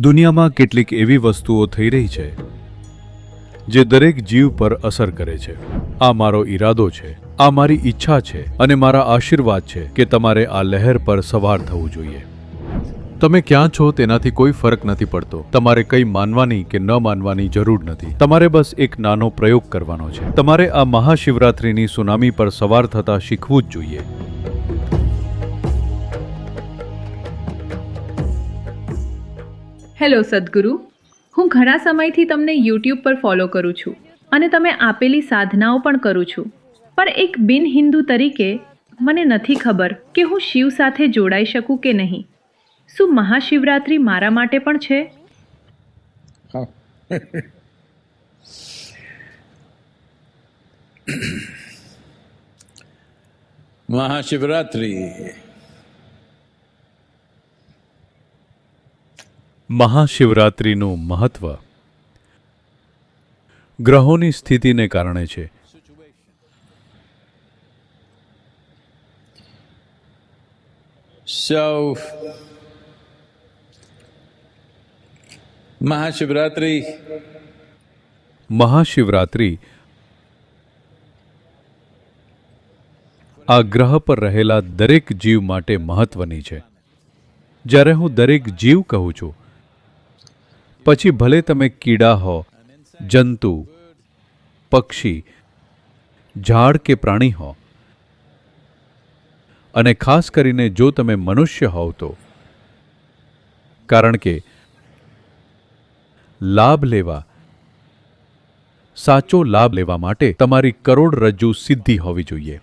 દુનિયામાં કેટલીક એવી વસ્તુઓ થઈ રહી છે, જે દરેક જીવ પર અસર કરે છે. આ મારો ઈરાદો છે, આ મારી ઈચ્છા છે અને મારા આશીર્વાદ છે કે તમારે આ લહેર પર સવાર થવું જોઈએ. તમે ક્યાં છો તેનાથી કોઈ ફરક નથી પડતો. તમારે કંઈ માનવાની કે ન માનવાની જરૂર નથી. તમારે બસ એક નાનો પ્રયોગ કરવાનો છે. તમારે આ મહાશિવરાત્રિની સુનામી પર સવાર થતા શીખવું જ જોઈએ. હેલો સદગુરુ. હું ઘણા સમયથી તમને યુટ્યુબ પર ફોલો કરું છું અને તમે આપેલી સાધનાઓ પણ કરું છું. પણ એક બિન હિન્દુ તરીકે મને નથી ખબર કે હું શિવ સાથે જોડાઈ શકું કે નહીં. શું મહાશિવરાત્રિ મારા માટે પણ છે? મહાશિવરાત્રિ. મહાશિવરાત્રિનું મહત્વ. ગ્રહોની સ્થિતિને કારણે છે. સો મહાશિવરાત્રિ મહાશિવરાત્રિ આ ગ્રહ પર રહેલા દરેક જીવ માટે મહત્વની છે. જ્યારે હું દરેક જીવ કહું છું પછી ભલે તમે કીડા હો, જંતુ, પક્ષી, ઝાડ કે પ્રાણી હો, અને ખાસ કરીને જો તમે મનુષ્ય હોવ તો, કારણ કે લાભ લેવા, સાચો લાભ લેવા માટે તમારી કરોડરજ્જુ સિદ્ધિ હોવી જોઈએ.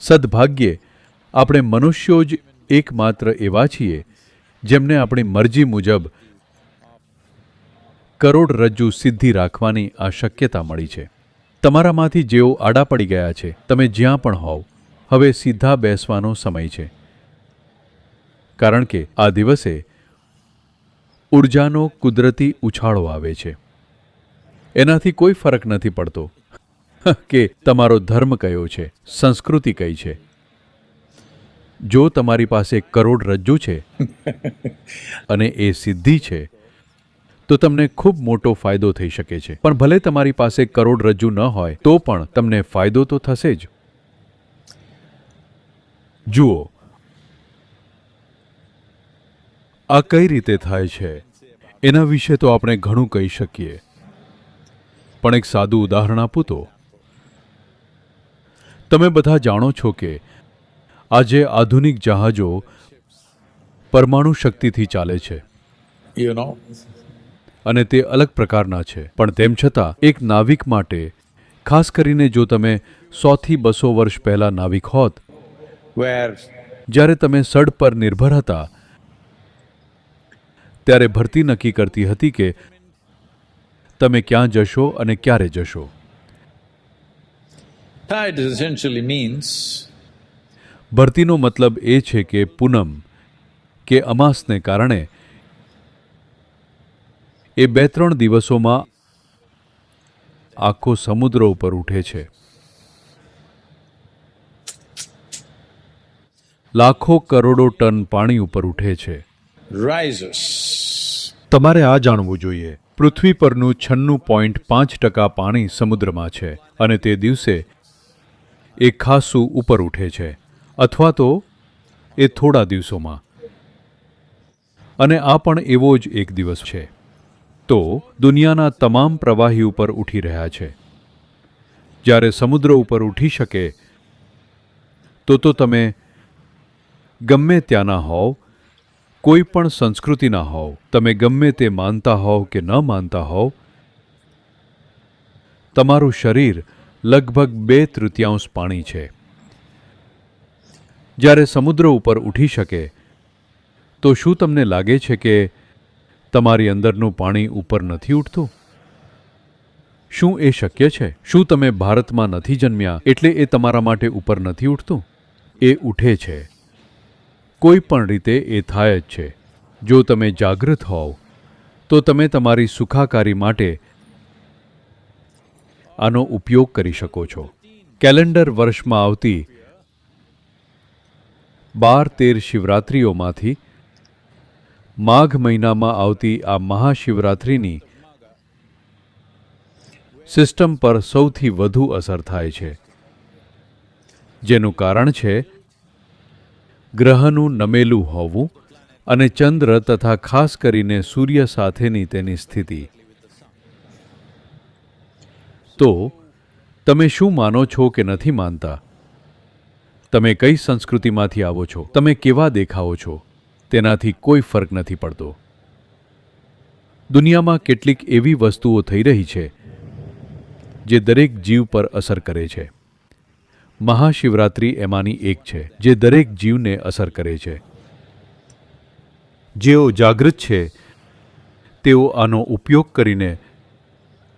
સદભાગ્યે, આપણે મનુષ્યો જ એકમાત્ર એવા છીએ જેમને આપણી મરજી મુજબ કરોડરજ્જુ સિદ્ધિ રાખવાની આ શક્યતા મળી છે. તમારામાંથી જેઓ આડા પડી ગયા છે તમે જ્યાં પણ હોવ હવે સીધા બેસવાનો સમય છે. કારણ કે આ દિવસે ઉર્જાનો કુદરતી ઉછાળો આવે છે. એનાથી કોઈ ફરક નથી પડતો કે તમારો ધર્મ કયો છે સંસ્કૃતિ કઈ છે. જો તમારી પાસે કરોડરજ્જુ છે અને એ સિદ્ધિ છે તો તમને ખૂબ મોટો ફાયદો થઈ શકે છે. પણ ભલે તમારી પાસે કરોડરજ્જુ ન હોય તો પણ તમને ફાયદો તો થશે જ. જુઓ. આ કઈ રીતે થાય છે? એના વિશે તો આપણે ઘણું કહી શકીએ. પણ એક સાદું ઉદાહરણ આપું તો. તમે બધા જાણો છો કે આજે આધુનિક જહાજો પરમાણુ શક્તિથી ચાલે છે. યુ know, અને તે અલગ પ્રકારના છે. પણ તેમ છતાં એક નાવિક માટે ખાસ કરીને જો તમે સોથી બસો વર્ષ પહેલા નાવિક હોત જ્યારે તમે સડ પર નિર્ભર હતા ત્યારે ભરતી નક્કી કરતી હતી કે તમે ક્યાં જશો અને ક્યારે જશો. ભરતીનો મતલબ એ છે કે પૂનમ કે અમાસને કારણે એ બે ત્રણ દિવસોમાં આખો સમુદ્ર ઉપર ઉઠે છે. લાખો કરોડો ટન પાણી ઉપર ઉઠે છે. Rises. તમારે આ જાણવું જોઈએ. પૃથ્વી પરનું છન્નું પોઈન્ટ પાંચ ટકા પાણી સમુદ્રમાં છે અને તે દિવસે એ ખાસું ઉપર ઉઠે છે. અથવા તો એ થોડા દિવસોમાં. અને આ પણ એવો જ એક દિવસ છે. તો દુનિયાના તમામ પ્રવાહી ઉપર ઉઠી રહ્યા છે. જ્યારે સમુદ્ર ઉપર ઉઠી શકે, તો તો તમે ગમે ત્યાંના હોવ, કોઈ પણ સંસ્કૃતિના હોવ, તમે ગમે તે માનતા હોવ કે ન માનતા હોવ, તમારું શરીર લગભગ બે તૃતીયાંશ પાણી છે. જ્યારે સમુદ્ર ઉપર ઉઠી શકે, તો શું તમને લાગે છે કે તમારી અંદરનું પાણી ઉપર નથી ઉઠતું શું એ શક્ય છે? શું તમે ભારતમાં નથી જન્મ્યા એટલે એ તમારા માટે ઉપર નથી ઉઠતું એ ઉઠે છે. કોઈ પણ રીતે એ થાય જ છે. જો તમે જાગૃત હોવ, તો તમે તમારી સુખાકારી માટે આનો ઉપયોગ કરી શકો છો. કેલેન્ડર વર્ષમાં આવતી બાર તેર શિવરાત્રિઓમાંથી માઘ મહિનામાં આવતી આ મહાશિવરાત્રિની સિસ્ટમ પર સૌથી વધુ અસર થાય છે. જેનું કારણ છે, ગ્રહનું નમેલું હોવું અને ચંદ્ર તથા ખાસ કરીને સૂર્ય સાથેની તેની સ્થિતિ. તો, તમે શું માનો છો કે નથી માનતા? તમે કઈ સંસ્કૃતિમાંથી આવો છો? તમે કેવા દેખાવો છો? તેનાથી કોઈ ફરક નથી પડતો. દુનિયામાં કેટલીક એવી વસ્તુઓ થઈ રહી છે જે દરેક જીવ પર અસર કરે છે. મહાશિવરાત્રિ એમાંની એક છે જે દરેક જીવને અસર કરે છે. જેઓ જાગૃત છે તેઓ આનો ઉપયોગ કરીને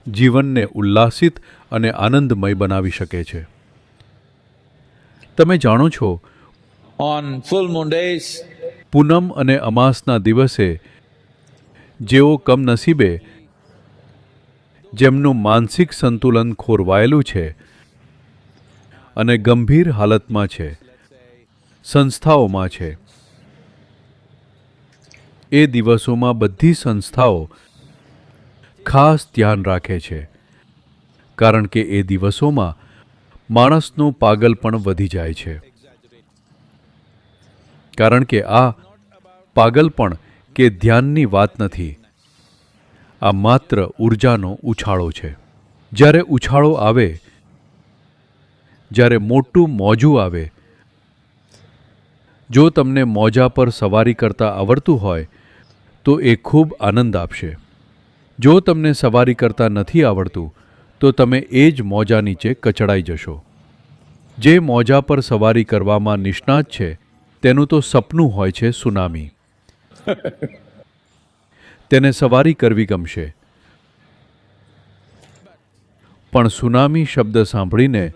જીવનને ઉલ્લાસિત અને આનંદમય બનાવી શકે છે. તમે જાણો છો? ઓન ફૂલ moon days, પૂનમ અને અમાસના દિવસે જેઓ કમનસીબે જેમનું માનસિક સંતુલન ખોરવાયેલું છે અને ગંભીર હાલતમાં છે, સંસ્થાઓમાં છે. એ દિવસોમાં બધી સંસ્થાઓ ખાસ ધ્યાન રાખે છે, કારણ કે એ દિવસોમાં માણસનું પાગલ પણ વધી જાય છે. કારણ કે આ પાગલપણ કે ધ્યાનની વાત નથી. આ માત્ર ઊર્જાનો ઉછાળો છે. જ્યારે ઉછાળો આવે, જ્યારે મોટું મોજું આવે, જો તમને મોજા પર સવારી કરતા આવડતું હોય, તો એ ખૂબ આનંદ આપશે. જો તમને સવારી કરતા નથી આવડતું, તો તમે એ જ મોજા નીચે કચડાઈ જશો. જે મોજા પર સવારી કરવામાં નિષ્ણાત છે તેનું તો સપનું હોય છે સુનામી. તેને સવારી કરવી ગમશે. પણ સુનામી શબ્દ સાંભળીને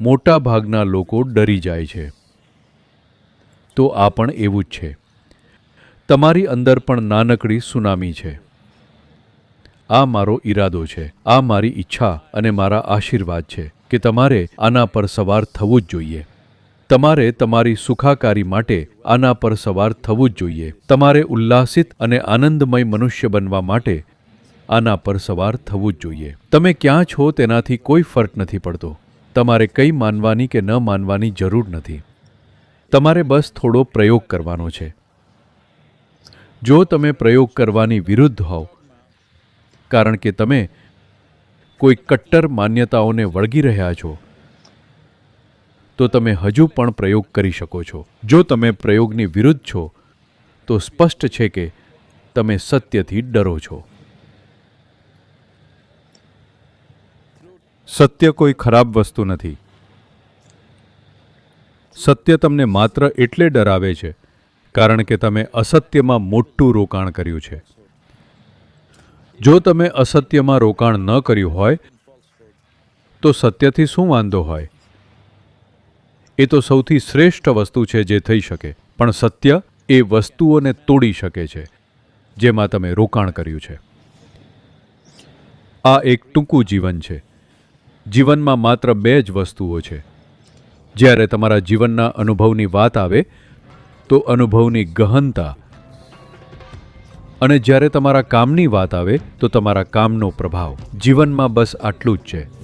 મોટા ભાગના લોકો ડરી જાય છે. તો આ પણ એવું જ છે. તમારી અંદર પણ નાનકડી સુનામી છે. આ મારો ઈરાદો છે. આ મારી ઈચ્છા અને મારા આશીર્વાદ છે કે તમારે આના પર સવાર થવું જ જોઈએ. તમારે તમારી સુખાકારી માટે આના પર સવાર થવું જ જોઈએ. તમારે ઉલ્લાસિત અને આનંદમય મનુષ્ય બનવા માટે આના પર સવાર થવું જ જોઈએ. તમે ક્યાં છો તેનાથી કોઈ ફર્ક નથી પડતો. તમારે કંઈ માનવાની કે ન માનવાની જરૂર નથી. તમારે બસ થોડો પ્રયોગ કરવાનો છે. જો તમે પ્રયોગ કરવાની વિરુદ્ધ હોવ, કારણ કે તમે કોઈ કટ્ટર માન્યતાઓને વળગી રહ્યા છો તો તમે હજુ પણ પ્રયોગ કરી શકો છો. જો તમે પ્રયોગની વિરુદ્ધ છો, તો સ્પષ્ટ છે કે તમે સત્યથી ડરો છો. સત્ય કોઈ ખરાબ વસ્તુ નથી. સત્ય તમને માત્ર એટલે ડરાવે છે, કારણ કે તમે અસત્યમાં મોટું રોકાણ કર્યું છે. જો તમે અસત્યમાં રોકાણ ન કર્યું હોય, તો સત્યથી શું વાંધો હોય? એ તો સૌથી શ્રેષ્ઠ વસ્તુ છે જે થઈ શકે, પણ સત્ય એ વસ્તુઓને તોડી શકે છે, જેમાં તમે રોકાણ કર્યું છે. આ એક ટૂંકું જીવન છે. જીવનમાં માત્ર બે જ વસ્તુઓ છે. જ્યારે તમારા જીવનના અનુભવની વાત આવે, તો અનુભવની ગહનતા. અને જ્યારે તમારા કામની વાત આવે, તો તમારા કામનો પ્રભાવ. જીવનમાં બસ આટલું જ છે.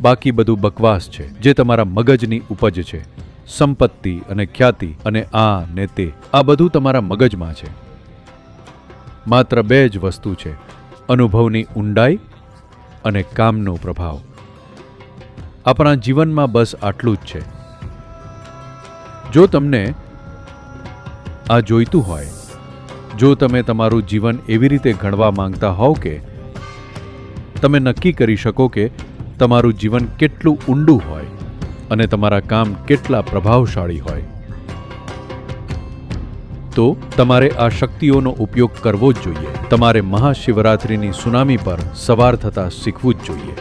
બાકી બધું બકવાસ છે, જે તમારા મગજની ઉપજ છે. સંપત્તિ અને ખ્યાતિ અને આ ને તે, આ બધું તમારા મગજમાં છે. માત્ર બે જ વસ્તુ છે, અનુભવની ઊંડાઈ અને કામનો પ્રભાવ. આપણા જીવનમાં બસ આટલું જ છે. જો તમને આ જોઈતું હોય, જો તમે તમારું જીવન એવી રીતે ઘડવા માંગતા હોવ કે, તમે નક્કી કરી શકો કે તમારું જીવન કેટલું ઊંડું હોય અને તમારા કામ કેટલા પ્રભાવશાળી હોય. તો તમારે આ શક્તિઓનો ઉપયોગ કરવો જ જોઈએ. તમારે મહાશિવરાત્રિની સુનામી પર સવાર થતાં શીખવું જ જોઈએ.